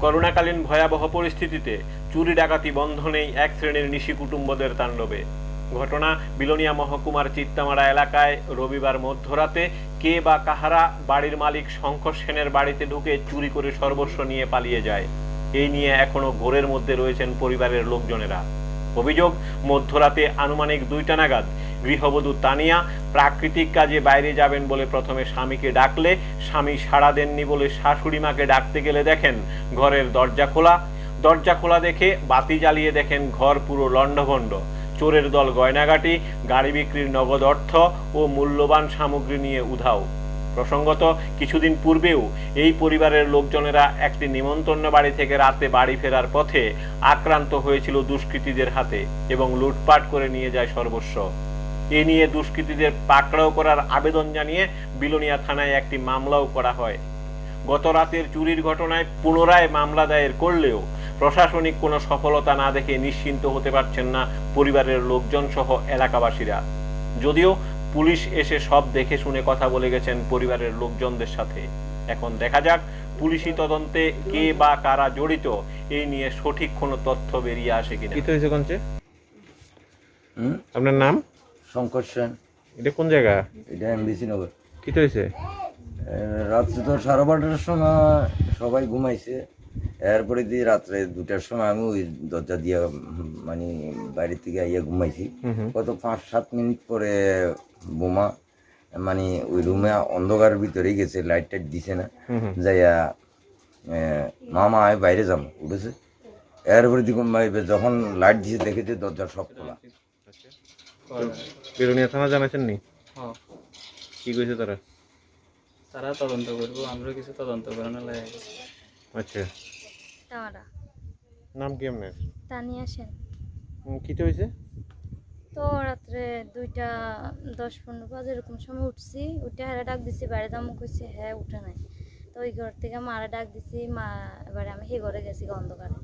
করোনাকালীন ভয়াবহ পরিস্থিতিতে চুরি ডাকাতি বন্ধ নেই এক শ্রেণির নিশি কুটুম্বদের তাণ্ডবে। ঘটনা বিলোনিয়া মহকুমার চিত্তামারা এলাকায় রবিবার মধ্যরাতে কে বা কাহারা বাড়ির মালিক শঙ্কর সেনের বাড়িতে ঢুকে চুরি করে সর্বস্ব নিয়ে পালিয়ে যায়। এই নিয়ে এখনও ঘোরের মধ্যে রয়েছেন পরিবারের লোকজনেরা। অভিযোগ, মধ্যরাতে আনুমানিক দুইটা নাগাদ গৃহবধূ তানিয়া প্রাকৃতিক কাজে বাইরে যাবেন বলে প্রথমে স্বামীকে ডাকলে। স্বামী সাড়া দেননি বলে শাশুড়ি মাকে ডাকতে গেলে দেখেন ঘরের দরজা খোলা। দরজা খোলা দেখে বাতি জ্বালিয়ে দেখেন ঘর পুরো লণ্ডভণ্ড। চোরের দল গয়নাগাটি, গাড়ি বিক্রির নগদ অর্থ ও মূল্যবান সামগ্রী নিয়ে উধাও। প্রসঙ্গত, কিছুদিন পূর্বেও এই পরিবারের লোকজনেরা একটি নিমন্ত্রণ বাড়ি থেকে রাতে বাড়ি ফেরার পথে আক্রান্ত হয়েছিল দুষ্কৃতীদের হাতে এবং লুটপাট করে নিয়ে যায় সর্বস্ব। এ নিয়ে দুষ্কৃতীদের পাকড়াও করার আবেদন জানিয়ে বিলোনিয়া থানায় একটি মামলাও করা হয়। গত রাতের চুরির ঘটনায় পুনরায় মামলা দায়ের করলেও প্রশাসনিক কোনো সফলতা না দেখে নিশ্চিন্ত হতে পারছেন না পরিবারের লোকজন সহ এলাকাবাসীরা। যদিও পুলিশ এসে সব দেখে শুনে কথা বলে গেছেন পরিবারের লোকজনদের সাথে। এখন দেখা যাক পুলিশি তদন্তে কে বা কারা জড়িত এই নিয়ে সঠিক কোনো তথ্য বেরিয়ে আসে কিনা। আপনার নাম? শঙ্কর সেন। এটা কোন জায়গা? এটা এমবিসি নগর। কি হয়েছে রাত্রে তো সাড়ে বারোটার সময় সবাই ঘুমাইছে। এরপরে দিয়ে রাত্রে দুটার সময় আমি ওই দরজা দিয়ে মানে বাইরে থেকে আইয়া ঘুমাইছি। কত পাঁচ সাত মিনিট পরে বোমা মানে ওই রুমে অন্ধকারের ভিতরেই গেছে লাইট টাইট দিছে না। যাইয়া মামা আমি বাইরে যাব উঠেছে। এরপরে যখন লাইট দিছে দেখেছে দরজা সব খোলা। বেরোনিয়া থানা জানাচ্ছেন নি হ্যাঁ। কি কইছে তারা? তারা তদন্ত করব আমরা কিছু তদন্ত করে না লাগে আচ্ছা। তামারা নাম কি আপনার? তানিয়া সেন। উম, কি তো হয়েছে তো রাত্রে দুইটা দশ পনেরো বাজে এরকম সময় উঠছি উঠে হারে ডাক দিছি বাইরে যাব কইছে হ্যাঁ উঠে নাই। তো ওই ঘর থেকে মারা ডাক দিছি মা এবারে আমি সেই ঘরে গেছি অন্ধকারে।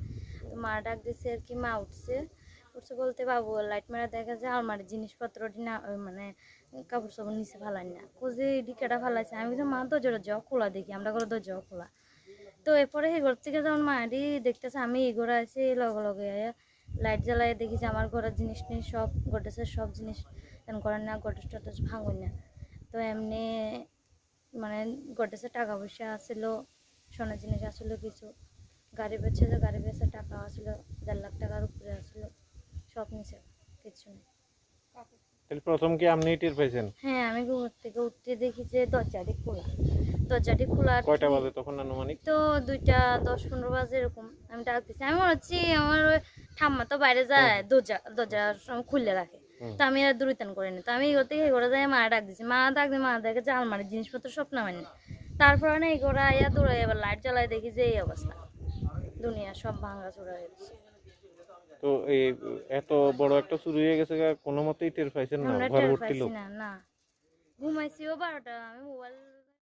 তো মা ডাক দিছি আর কি মা উঠছে। উঠছে বলতে বাবু লাইট মেরে দেখা যায়, আলমারির জিনিসপত্র না মানে কাপড় সাপড় নিচে ফালাই না। খুঁজে এটি কেটা ফালাইছে। আমি তো মা, দরজাটা জ, খোলা দেখি, আমরা ঘরে দরজাও খোলা। তো এরপরে এই ঘর থেকে যখন মায়েরই দেখতেছে, আমি এই ঘরে আছি, লগে লগে লাইট জ্বালাই দেখি যে আমার ঘরের জিনিস নিয়ে সব গোটেসের সব জিনিস করেন না গোটেস টোটেস ভাঙুন না। তো এমনি মানে গোটেসের টাকা পয়সা আসছিল সোনার জিনিস আসলো কিছু। গাড়ি বেচে যে গাড়ি বেচে টাকা আসলো, দেড় লাখ টাকার উপরে আসলো সব নিচে কিছু নেই তাহলে প্রথম কি আপনি টের পাইছেন? হ্যাঁ আমি ঘুম থেকে উঠতে দেখি যে দরজাটি খোলা। দরজাটি খোলা কয়টা বাজে তখন আনুমানিক? তো দুইটা দশ পনেরো বাজে এরকম আমি ডাকতেছি আমি মনে হচ্ছি আমার ঠাম্মা তো বাইরে যায় দরজা দরজা সব খুলে রাখে। তো আমি আর দূরিতান করিনি তো আমি এগোর থেকে এগোরা যাই মা ডাক দিছি। মা ডাক দিয়ে মা দেখে যে আলমারির জিনিসপত্র সব নামাই না। তারপরে না এই এগোরা আইয়া দৌড়াই এবার লাইট জ্বালাই দেখি যে এই অবস্থা। দুনিয়া সব ভাঙা চোরা হয়ে গেছে। তো এই এত বড় একটা চুরি হয়ে গেছে কোনো মতেই টের পাইছেন না ঘর ভর্তি লোক। না না। ও বারোটা আমি মোবাইল